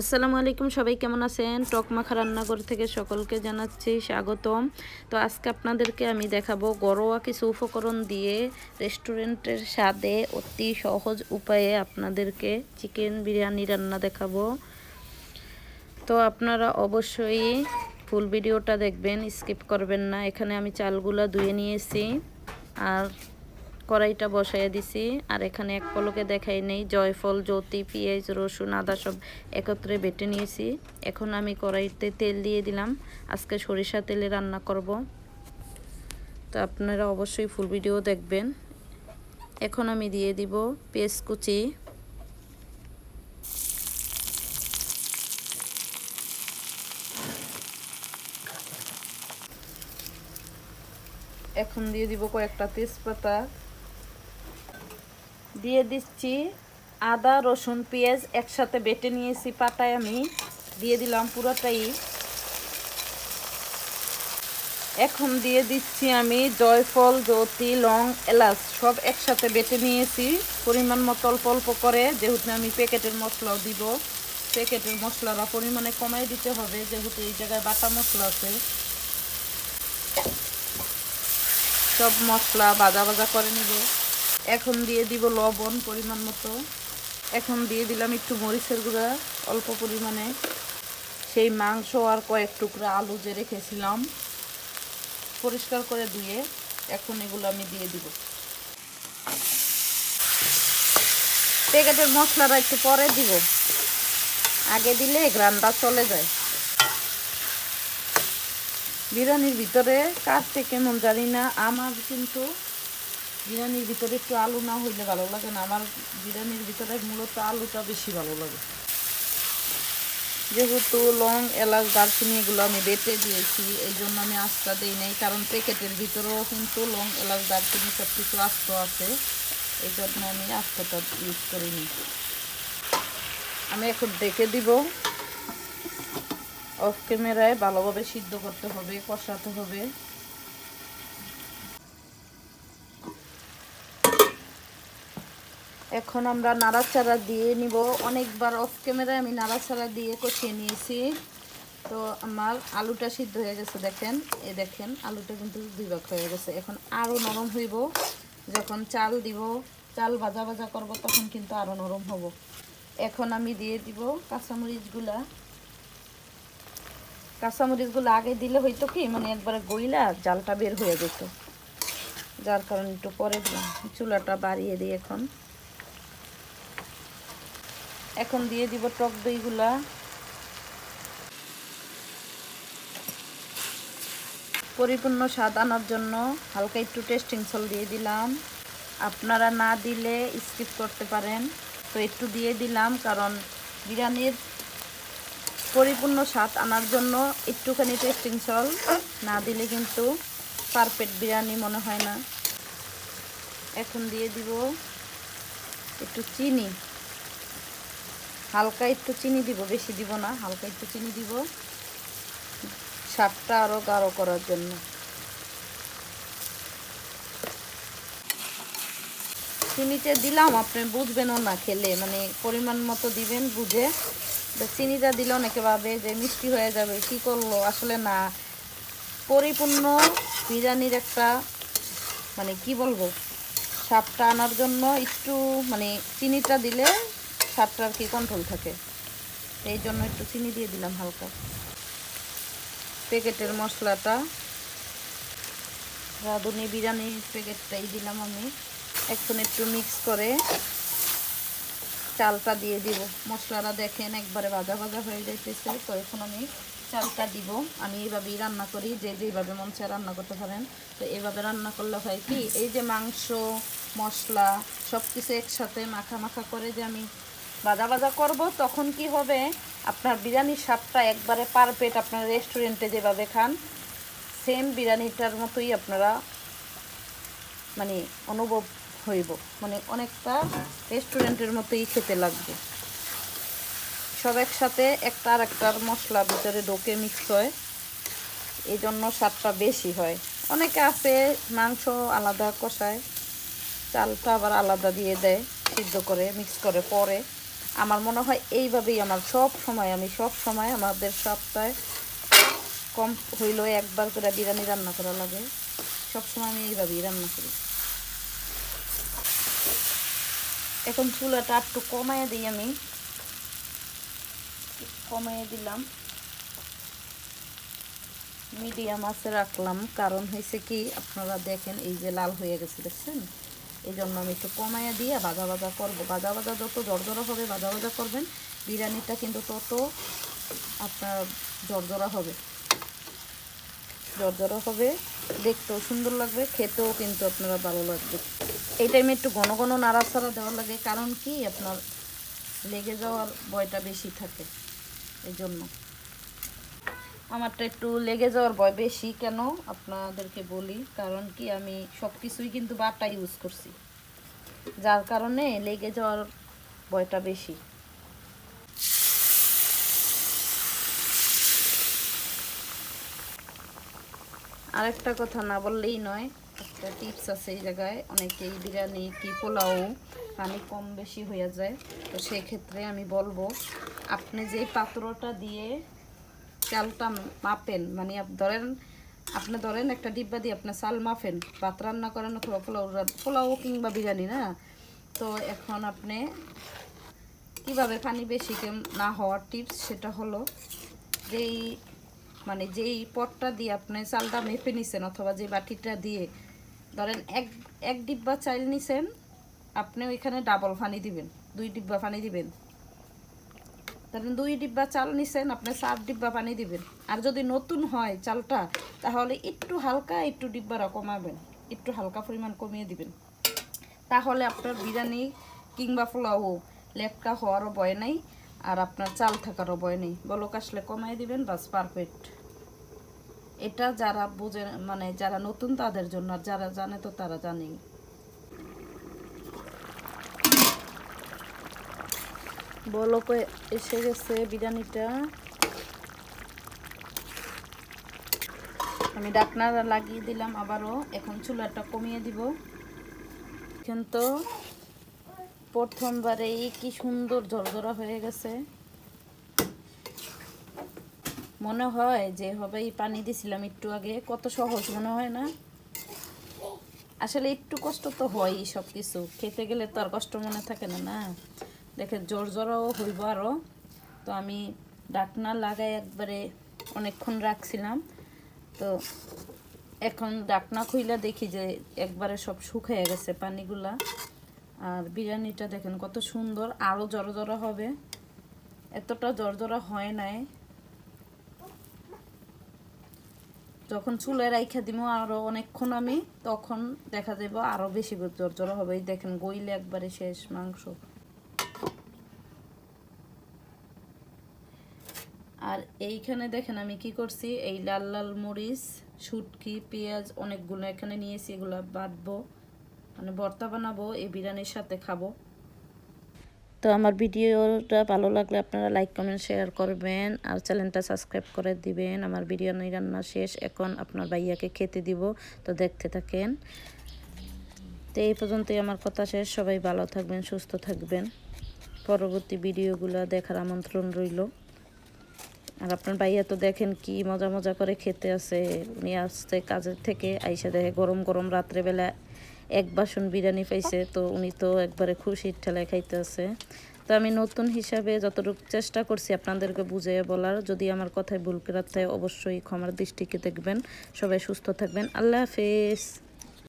আসসালামু আলাইকুম, সবাই কেমন আছেন? টকমাখা রান্নাঘর থেকে সকলকে জানাচ্ছি স্বাগতম। তো আজকে আপনাদেরকে আমি দেখাবো ঘরোয়া কিছু উপকরণ দিয়ে রেস্টুরেন্টের স্বাদে অতি সহজ উপায়ে আপনাদেরকে চিকেন বিরিয়ানি রান্না দেখাবো। তো আপনারা অবশ্যই ফুল ভিডিওটা দেখবেন, স্কিপ করবেন না। এখানে আমি চালগুলা ধুয়ে নিয়েছি। আর কড়াইটা বসাইয়া দিছি, আর এখানে এক পলকে দেখাই নেই, জয়ফল, জ্যোতি, পেঁয়াজ, রসুন, আদা সব একত্রে বেটে নিয়েছি। এখন আমি কড়াইতে তেল দিয়ে দিলাম। আজকে সরিষা তেলে রান্না করব। তো আপনারা অবশ্যই ফুল ভিডিও দেখবেন। এখন আমি দিয়ে দিব পেঁয়াজ কুচি। এখন দিয়ে দিব কয়েকটা তেজপাতা। দিয়ে দিচ্ছি আদা, রসুন, পেঁয়াজ একসাথে বেটে নিয়েছি পাতায় আমি। দিয়ে দিলাম পুরোটাই। এখন দিয়ে দিচ্ছি আমি জয়ফল, জ্যোতি, লং, এলাচ সব একসাথে বেটে নিয়েছি। পরিমাণ মতো অল্প অল্প করে, যেহেতু আমি প্যাকেটের মশলাও দিব। প্যাকেটের মশলাটা পরিমাণে কমাই দিতে হবে, যেহেতু এই জায়গায় বাটা মশলা আছে। সব মশলা বাজা বাজা করে নিব। এখন দিয়ে দিব লবণ পরিমাণ মতো। এখন দিয়ে দিলাম একটু মরিচের গুঁড়া, অল্প পরিমাণে। সেই মাংস আর কয়েক টুকরা আলু যে রেখেছিলাম, পরিষ্কার করে ধুয়ে এখন এগুলো আমি দিয়ে দিব। প্যাকেটের মশলাটা একটু পরে দিব। আগে দিলে গ্রানটা চলে যায়। বিরিয়ানির ভিতরে কাটতে কেমন জানি না, আমার কিন্তু বিরিয়ানির ভিতরে একটু আলু না হইলে ভালো লাগে না। আমার বিরিয়ানির ভিতরে মূলত আলুটা বেশি ভালো লাগে। যেহেতু লং, এলাচ, দারচিনি এগুলো আমি বেটে দিয়েছি, এই জন্য আমি আস্তা দিই নাই, কারণ প্যাকেটের ভিতরেও কিন্তু লং, এলাচ, দারচিনি সব কিছু আস্ত আছে। এই জন্য আমি আস্তটা ইউজ করিনি আমি এখন ডেকে দিব। অফ ক্যামেরায় ভালোভাবে সিদ্ধ করতে হবে, কষাতে হবে। এখন আমরা নাড়াচাড়া দিয়ে নিব। অনেকবার অফ ক্যামেরায় আমি নাড়াচাড়া দিয়ে কষিয়ে নিয়েছি। তো আমার আলুটা সিদ্ধ হয়ে গেছে দেখেন। এ দেখেন, আলুটা কিন্তু দুই ভাগ হয়ে গেছে। এখন আরও নরম হইব। যখন চাল দিব, চাল ভাজা ভাজা করব, তখন কিন্তু আরও নরম হব। এখন আমি দিয়ে দিব কাঁচামরিচগুলা। কাঁচামরিচগুলো আগে দিলে হয়তো কি মানে একবারে গইলা জালটা বের হয়ে যেত। যার কারণে একটু পরে দিলাম। চুলাটা বাড়িয়ে দিই এখন। এখন দিয়ে দিব টক দইগুলা। পরিপূর্ণ স্বাদ আনার জন্য হালকা একটু টেস্টিং সল দিয়ে দিলাম। আপনারা না দিলে স্কিপ করতে পারেন। তো একটু দিয়ে দিলাম কারণ বিরিয়ানির পরিপূর্ণ স্বাদ আনার জন্য একটুখানি টেস্টিং সল না দিলে কিন্তু পারফেক্ট বিরিয়ানি মনে হয় না। এখন দিয়ে দিব একটু চিনি। হালকা একটু চিনি দিব, বেশি দিব না, হালকা একটু চিনি দিব। স্বাদটা আরও গাঢ় করার জন্য। চিনিতে দিলাম, আপনি বুঝবেনও না খেলে মানে পরিমাণ মতো দিবেন বুঝে। চিনিটা দিলে অনেকে ভাবে যে মিষ্টি হয়ে যাবে, কি করল? আসলে না। পরিপূর্ণ বিরিয়ানির একটা মানে কি বলব? স্বাদটা আনার জন্য একটু মানে চিনিটা দিলে স্বাদটা আর কি কন্ট্রোল থাকে? এই জন্য একটু চিনি দিয়ে দিলাম হালকা। প্যাকেটের মশলাটা, রাঁধুনি বিরিয়ানির প্যাকেটটাই দিলাম আমি। এখন একটু মিক্স করে চালটা দিয়ে দিব। মশলাটা দেখেন একবারে ভাজা ভাজা হয়ে যাইতেছে, তো এখন আমি চালটা দিব। আমি এইভাবেই রান্না করি, যে যেভাবে মন চায় রান্না করতে পারেন। তো এইভাবে রান্না করলে হয় কি, এই যে মাংস, মশলা সব কিছু একসাথে মাখা মাখা করে যে আমি ভাজা ভাজা করব, তখন কি হবে? আপনার বিরিয়ানির স্বাদটা একবারে পারফেক্ট আপনার রেস্টুরেন্টে যেভাবে খান সেম বিরিয়ানিটার মতোই আপনারা মানে অনুভব হইব। মানে অনেকটা রেস্টুরেন্টের মতোই খেতে লাগবে। সব একসাথে একটা আর একটার মশলা ভিতরে ঢোকে মিক্স হয়। এই জন্য স্বাদটা বেশি হয়। অনেকে আছে, মাংস আলাদা কষায়, চালটা আবার আলাদা দিয়ে দেয়, সিদ্ধ করে মিক্স করে পরে। আমার মনে হয় এইভাবেই আমার সব সময়, আমি সব সময় আমাদের সপ্তাহে কম হইলেও একবার করে বিরিয়ানি রান্না করা লাগে। সব সময় আমি এইভাবেই রান্না করি। এখন চুলাটা একটু কমায় দিই আমি। কমায় দিলাম। মিডিয়াম আছে রাখলাম, কারণ হয়েছে কি, আপনারা দেখেন এই যে লাল হয়ে গেছে, দেখছেন? এই জন্য আমি একটু কমাইয়া দিয়ে ভাজা ভাজা করব। ভাজা ভাজা যত জর্জরা হবে, ভাজা ভাজা করবেন। বিরিয়ানিটা কিন্তু তত আপনার জর্জরা হবে। জর্জরা হবে, দেখতেও সুন্দর লাগবে, খেতেও কিন্তু আপনারা ভালো লাগবে। এই টাইমে একটু ঘন ঘন নাড়াচাড়া দেওয়া লাগে, কারণ কি আপনার লেগে যাওয়ার ভয়টা বেশি থাকে। এই জন্য আমারটা একটু লেগে যাওয়ার ভয় বেশি কেন আপনাদেরকে বলি, কারণ কি আমি সব কিছুই কিন্তু বাটা ইউজ করছি। যার কারণে লেগে যাওয়ার ভয়টা বেশি। আরেকটা কথা না বললেই নয়, একটা টিপস আছে এই জায়গায়, অনেকেই বিরিয়ানি কি পোলাও পানি কম বেশি হয়ে যায়, তো সেক্ষেত্রে আমি বলব, আপনি যে পাত্রটা দিয়ে চালটা মাপেন মানে ধরেন, আপনি ধরেন একটা ডিব্বা দিয়ে আপনি চাল মাপেন, ভাত রান্না করেন অথবা পোলাও পোলাও কিংবা বিরিয়ানি, না? তো এখন আপনি কীভাবে পানি বেশি না হওয়ার টিপস সেটা হলো যেই মানে যেই পটটা দিয়ে আপনি চালটা মেপে নিছেন অথবা যে বাটিটা দিয়ে, ধরেন এক এক ডিব্বা চাল নিছেন, আপনি ওইখানে ডাবল পানি দিবেন, দুই ডিব্বা পানি দিবেন। ধরেন দুই ডিব্বা চাল নিছেন, আপনি চার ডিব্বা পানি দিবেন। আর যদি নতুন হয় চালটা, তাহলে একটু হালকা একটু ডিব্বারা কমাবেন, একটু হালকা পরিমাণ কমিয়ে দিবেন। তাহলে আপনার বিরিয়ানি কিংবা পোলাও লেটকা হওয়ারও ভয় নেই, আর আপনার চাল থাকারও ভয় নেই। বলক আসলে কমাই দিবেন, বাস পারফেক্ট এটা যারা বোঝে মানে যারা নতুন তাদের জন্য, আর যারা জানে তো তারা জানেই। বলক এসে গেছে বিরিয়ানিটা। আমি ডাকনা লাগিয়ে দিলাম আবারও, এখন চুলাটা কমিয়ে দিব। এখন তো প্রথমবারেই কি সুন্দর ঝরঝরা হয়ে গেছে। মনে হয় যে হবে এই পানি দিছিলাম একটু আগে, কত সহজ মনে হয় না? আসলে একটু কষ্ট তো হয়ই সব কিছু খেতে গেলে তো আর কষ্ট মনে থাকে না না? দেখে জোর জোরও হইব আরও তো আমি ডাকনা লাগাই একবারে অনেকক্ষণ রাখছিলাম। তো এখন ডাকনা খুইলা দেখি যে একবারে সব শুকিয়ে গেছে পানিগুলা। আর বিরিয়ানিটা দেখেন কত সুন্দর আরও জড়ো হবে। এতটা জড়জড়া হয় নাই। যখন চুলে রাইখা দিব আরও অনেকক্ষণ আমি, তখন দেখা যাবে আরও বেশি জর্জরা হবে। দেখেন, গইলে একবারে শেষ মাংস। আর এইখানে দেখেন আমি কি করছি, এই লাল লাল মরিচ, শুটকি, পেঁয়াজ অনেকগুলো এখানে নিয়েছি, এগুলো বাঁধবো মানে ভর্তা বানাবো, এই বিরিয়ানির সাথে খাব। তো আমার ভিডিওটা ভালো লাগলে আপনারা লাইক, কমেন্ট, শেয়ার করবেন আর চ্যানেলটা সাবস্ক্রাইব করে দিবেন। আমার বিরিয়ানি রান্না শেষ, এখন আপনার ভাইয়াকে খেতে দিব, তো দেখতে থাকেন। তো এই পর্যন্তই আমার কথা শেষ, সবাই ভালো থাকবেন, সুস্থ থাকবেন। পরবর্তী ভিডিওগুলো দেখার আমন্ত্রণ রইল। আর আপনার ভাইয়া তো দেখেন কি মজা মজা করে খেতে আছে উনি আসছে কাজের থেকে, আইসা দেখে গরম গরম রাত্রেবেলা এক বাসন বিরিয়ানি পাইছে, তো উনি তো একবারে খুশির ঠেলায় খাইতে আছে তো আমি নতুন হিসাবে যতটুকু চেষ্টা করছি আপনাদেরকে বুঝিয়ে বলার, যদি আমার কথায় ভুল করে অবশ্যই ক্ষমার দৃষ্টিকে দেখবেন। সবাই সুস্থ থাকবেন। আল্লাহ হাফেজ।